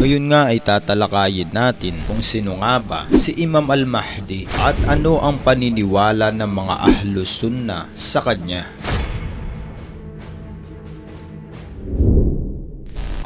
Ngayon nga ay tatalakayin natin kung sino nga ba si Imam Al-Mahdi at ano ang paniniwala ng mga Ahlus Sunnah sa kanya.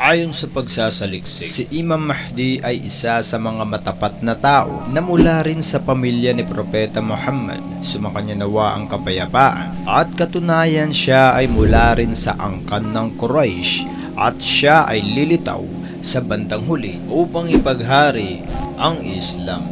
Ayon sa pagsasaliksik, si Imam Mahdi ay isa sa mga matapat na tao na mula rin sa pamilya ni Propeta Muhammad, sumakanya nawa ang kapayapaan, at katunayan siya ay mula rin sa angkan ng Quraysh at siya ay lilitaw sa bandang huli upang ipaghari ang Islam.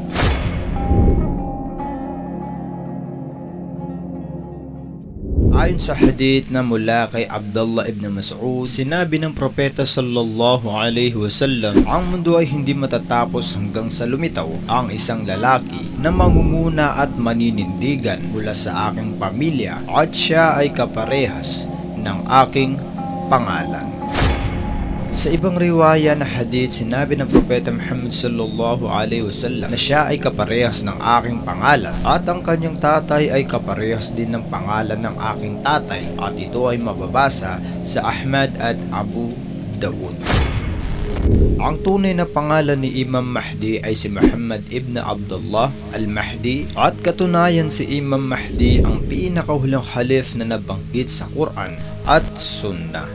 Ayon sa hadith na mula kay Abdullah ibn Mas'ud, sinabi ng propeta sallallahu alaihi wasallam, ang mundo ay hindi matatapos hanggang sa lumitaw ang isang lalaki na mangunguna at maninindigan mula sa aking pamilya at siya ay kaparehas ng aking pangalan. Sa ibang riwaya na hadith, sinabi ng Propeta Muhammad sallallahu alaihi wasallam na siya ay kaparehas ng aking pangalan at ang kanyang tatay ay kaparehas din ng pangalan ng aking tatay at ito ay mababasa sa Ahmad at Abu Dawud. Ang tunay na pangalan ni Imam Mahdi ay si Muhammad ibn Abdullah al-Mahdi at katunayan si Imam Mahdi ang pinakahulang khalif na nabanggit sa Quran at Sunnah.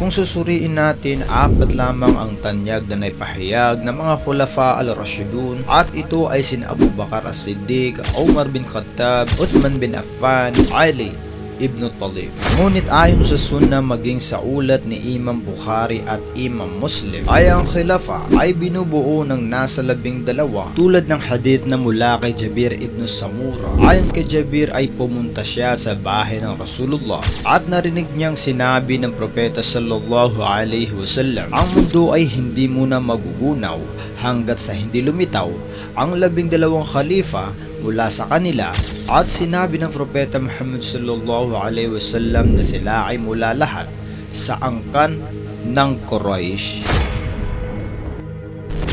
Kung susuriin natin, apat lamang ang tanyag na naipahayag ng mga khulafa al-Rashidun. At ito ay sina Abu Bakar as-Siddiq, Umar bin Khattab, Uthman bin Affan, Ali ibn Talib. Ngunit ayon sa sunna maging sa ulat ni Imam Bukhari at Imam Muslim ay ang khilafa ay binubuo ng nasa labing dalawa tulad ng hadith na mula kay Jabir ibn Samura. Ayon kay Jabir ay pumunta siya sa bahay ng Rasulullah at narinig niyang sinabi ng propeta sallallahu alaihi wasallam ang mundo ay hindi muna magugunaw hanggat sa hindi lumitaw ang labing dalawang khalifa mula sa kanila at sinabi ng propeta Muhammad sallallahu alaihi wasallam na sila ay mula lahat sa angkan ng Quraysh.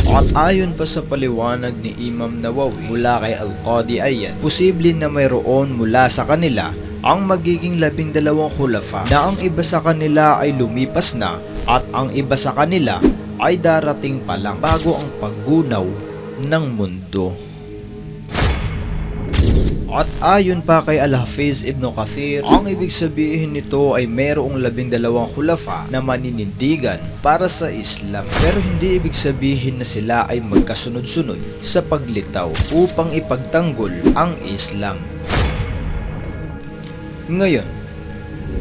At ayon pa sa paliwanag ni Imam Nawawi mula kay Al-Qadi Ayan, posible na mayroon mula sa kanila ang magiging labing dalawang khulafa na ang iba sa kanila ay lumipas na at ang iba sa kanila ay darating pa lang bago ang paggunaw ng mundo. At ayon pa kay Al-Hafiz Ibn Kathir, ang ibig sabihin nito ay mayroong labing dalawang khulafa na maninindigan para sa Islam. Pero hindi ibig sabihin na sila ay magkasunod-sunod sa paglitaw upang ipagtanggol ang Islam. Ngayon,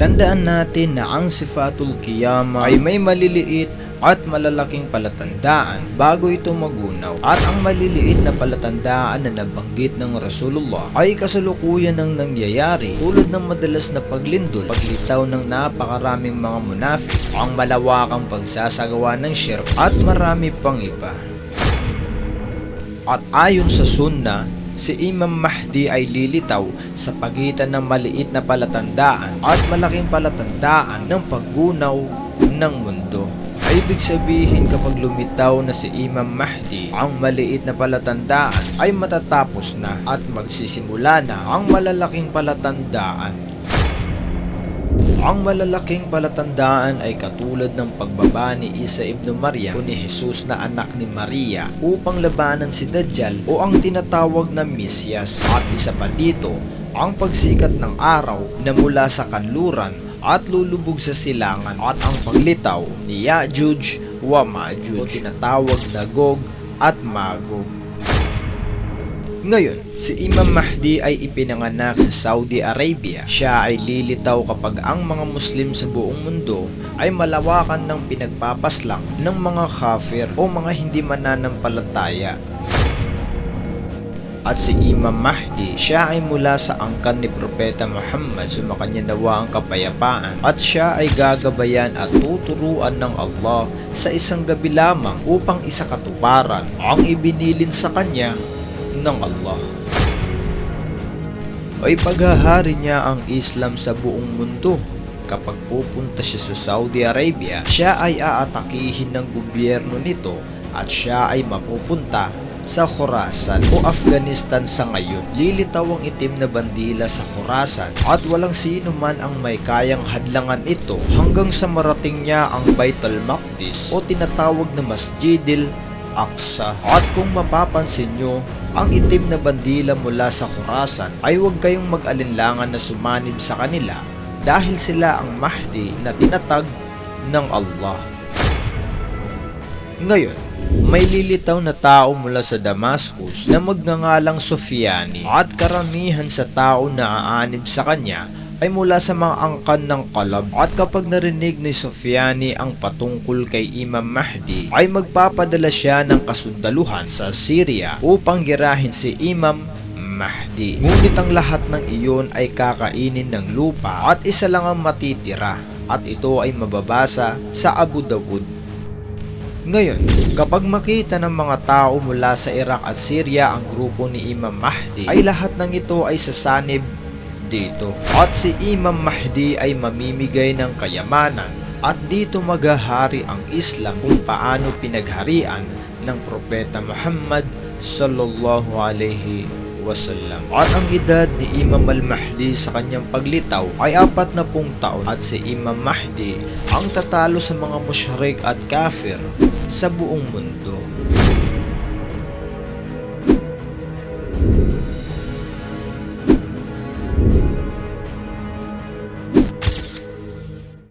tandaan natin na ang sifatul qiyama ay may maliliit at malalaking palatandaan bago ito magunaw at ang maliliit na palatandaan na nabanggit ng Rasulullah ay kasalukuyan ng nangyayari tulad ng madalas na paglindol, paglitaw ng napakaraming mga munafik, ang malawakang pagsasagawa ng shirk at marami pang iba. At ayon sa sunna, si Imam Mahdi ay lilitaw sa pagitan ng maliit na palatandaan at malaking palatandaan ng paggunaw ng mundo. Ay ibig sabihin kapag lumitaw na si Imam Mahdi, ang maliit na palatandaan ay matatapos na at magsisimula na ang malalaking palatandaan. Ang malalaking palatandaan ay katulad ng pagbaba ni Isa ibn Maryam o ni Jesus na anak ni Maria upang labanan si Dajjal o ang tinatawag na Misyas. At isa pa dito, ang pagsikat ng araw na mula sa kanluran at lulubog sa silangan at ang paglitaw ni Ya'juj wa Ma'juj o tinatawag na Gog at Magog. Ngayon, si Imam Mahdi ay ipinanganak sa Saudi Arabia. Siya ay lilitaw kapag ang mga Muslim sa buong mundo ay malawakan ng pinagpapaslang ng mga kafir o mga hindi mananampalataya at si Imam Mahdi, siya ay mula sa angkan ni Propeta Muhammad sumakanya nawa ang kapayapaan at siya ay gagabayan at tuturuan ng Allah sa isang gabi lamang upang isakatuparan ang ibinilin sa kanya ng Allah. Ay paghahari niya ang Islam sa buong mundo kapag pupunta siya sa Saudi Arabia, siya ay aatakihin ng gobyerno nito at siya ay mapupunta sa Khorasan o Afghanistan sa ngayon. Lilitaw ang itim na bandila sa Khorasan at walang sino man ang may kayang hadlangan ito hanggang sa marating niya ang Baitul Maqdis o tinatawag na Masjidil Aqsa. At kung mapapansin nyo, ang itim na bandila mula sa Khorasan ay huwag kayong mag-alinlangan na sumanib sa kanila dahil sila ang Mahdi na tinatag ng Allah. Ngayon, may lilitaw na tao mula sa Damascus na magngangalang Sofiani at karamihan sa tao na aanib sa kanya ay mula sa mga angkan ng kalab at kapag narinig ni Sofiani ang patungkol kay Imam Mahdi ay magpapadala siya ng kasundaluhan sa Syria upang girahin si Imam Mahdi. Ngunit ang lahat ng iyon ay kakainin ng lupa at isa lang ang matitira at ito ay mababasa sa Abu Dawud ngayon, kapag makita ng mga tao mula sa Iraq at Syria ang grupo ni Imam Mahdi, ay lahat ng ito ay sasanib dito. At si Imam Mahdi ay mamimigay ng kayamanan at dito maghahari ang Islam kung paano pinagharian ng Propeta Muhammad sallallahu alaihi wasallam. At ang edad ni Imam al-Mahdi sa kanyang paglitaw ay apat na pung taon at si Imam Mahdi ang tatalo sa mga mushrik at kafir sa buong mundo.